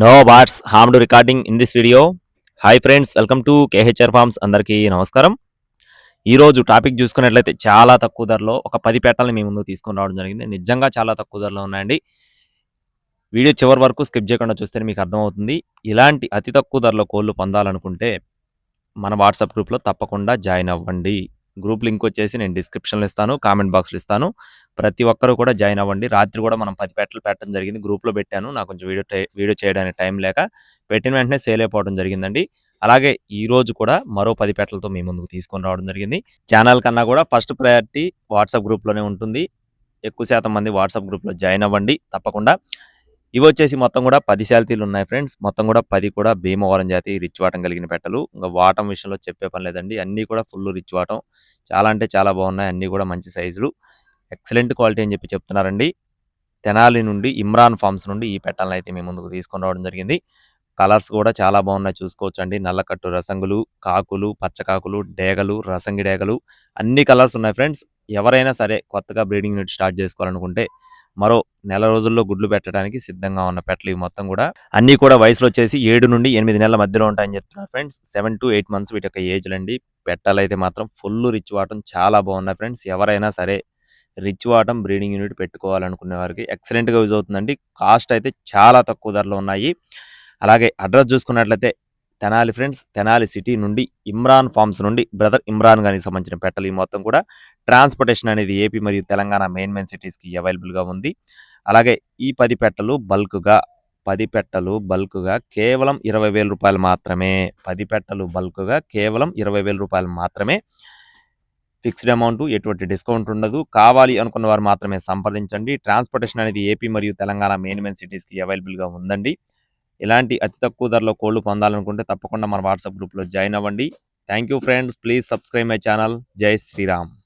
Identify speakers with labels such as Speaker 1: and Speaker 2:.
Speaker 1: No what's ham recording in this video hi friends welcome to KHR farms అందరికీ నమస్కారం. ఈరోజు topic చూసుకున్నట్లయితే చాలా తక్కువ ధరలో ఒక పది పెట్టాలని మీ ముందు తీసుకుని రావడం జరిగింది. నిజంగా చాలా తక్కువ ధరలో ఉన్నాయండి. వీడియో చివరి వరకు స్కిప్ చేయకుండా చూస్తే మీకు అర్థమవుతుంది. ఇలాంటి అతి తక్కువ ధరలో కోళ్ళు పొందాలనుకుంటే మన వాట్సాప్ గ్రూప్లో తప్పకుండా జాయిన్ అవ్వండి. గ్రూప్ లింక్ వచ్చేసి నేను డిస్క్రిప్షన్లో ఇస్తాను కామెంట్ బాక్స్లో ఇస్తాను. ప్రతి ఒక్కరు కూడా జాయిన్ అవ్వండి. రాత్రి కూడా మనం పది పెట్టలు పెట్టడం జరిగింది. గ్రూప్లో పెట్టాను. నాకు కొంచెం వీడియో వీడియో చేయడానికి టైం లేక పెట్టిన వెంటనే సేల్ అయిపోవడం జరిగిందండి. అలాగే ఈ రోజు కూడా మరో పది పెట్టలతో మీ ముందుకు తీసుకొని రావడం జరిగింది. ఛానల్ కన్నా కూడా ఫస్ట్ ప్రయారిటీ వాట్సాప్ గ్రూప్లోనే ఉంటుంది. ఎక్కువ శాతం మంది వాట్సాప్ గ్రూప్లో జాయిన్ అవ్వండి. తప్పకుండా. ఇవి వచ్చేసి మొత్తం కూడా పది శాలతీలు ఉన్నాయి ఫ్రెండ్స్. మొత్తం కూడా పది కూడా భీమవరం జాతి రిచ్ వాటం కలిగిన పెట్టలు. ఇంకా వాటం విషయంలో చెప్పే పని లేదండి. అన్నీ కూడా ఫుల్ రిచ్ వాటం. చాలా అంటే చాలా బాగున్నాయి. అన్నీ కూడా మంచి సైజులు. ఎక్సలెంట్ క్వాలిటీ అని చెప్పి చెప్తున్నారండి. తెనాలి నుండి ఇమ్రాన్ ఫార్మ్స్ నుండి ఈ పెట్టాలను అయితే మేము ముందుకు తీసుకొని రావడం జరిగింది. కలర్స్ కూడా చాలా బాగున్నాయి. చూసుకోవచ్చు అండి నల్లకట్టు రసంగులు కాకులు పచ్చకాకులు డేగలు రసంగి డేగలు. అన్ని కలర్స్ ఉన్నాయి ఫ్రెండ్స్. ఎవరైనా సరే కొత్తగా బ్రీడింగ్ యూనిట్ స్టార్ట్ చేసుకోవాలనుకుంటే మరో నెల రోజుల్లో గుడ్లు పెట్టడానికి సిద్ధంగా ఉన్న పెట్టలు ఇవి మొత్తం కూడా. అన్ని కూడా వయసులో వచ్చేసి ఏడు నుండి ఎనిమిది నెలల మధ్యలో ఉంటాయని చెప్తున్నారు friends. Seven to eight months వీటి యొక్క ఏజ్లు అండి. పెట్టాలైతే మాత్రం ఫుల్ రిచ్ వాటం చాలా బాగున్నాయి ఫ్రెండ్స్. ఎవరైనా సరే రిచ్ వాటం బ్రీడింగ్ యూనిట్ పెట్టుకోవాలనుకునే వారికి ఎక్సలెంట్గా యూజ్ అవుతుందండి. కాస్ట్ అయితే చాలా తక్కువ ధరలో ఉన్నాయి. అలాగే అడ్రస్ చూసుకున్నట్లయితే తెనాలి ఫ్రెండ్స్. తెనాలి సిటీ నుండి ఇమ్రాన్ ఫార్మ్స్ నుండి బ్రదర్ ఇమ్రాన్ గారికి సంబంధించిన పెట్టలు ఈ మొత్తం కూడా ట్రాన్స్పోర్టేషన్ అనేది ఏపీ మరియు తెలంగాణ మెయిన్ మెయిన్ సిటీస్కి అవైలబుల్గా ఉంది. అలాగే ఈ పది పెట్టలు బల్క్గా పది పెట్టలు బల్క్గా కేవలం ఇరవై వేల రూపాయలు మాత్రమే. పది పెట్టలు బల్క్గా కేవలం ఇరవై వేల రూపాయలు మాత్రమే. ఫిక్స్డ్ అమౌంట్ ఎటువంటి డిస్కౌంట్ ఉండదు. కావాలి అనుకున్న వారు మాత్రమే సంప్రదించండి. ట్రాన్స్పోర్టేషన్ అనేది ఏపీ మరియు తెలంగాణ మెయిన్ మెయిన్ సిటీస్కి అవైలబుల్గా ఉందండి. ఇలాంటి అతి తక్కువ ధరలో కోళ్ళు పొందాలనుకుంటే తప్పకుండా మన వాట్సాప్ గ్రూప్లో జాయిన్ అవ్వండి. Thank you friends. Please subscribe my channel. Jai Shriram.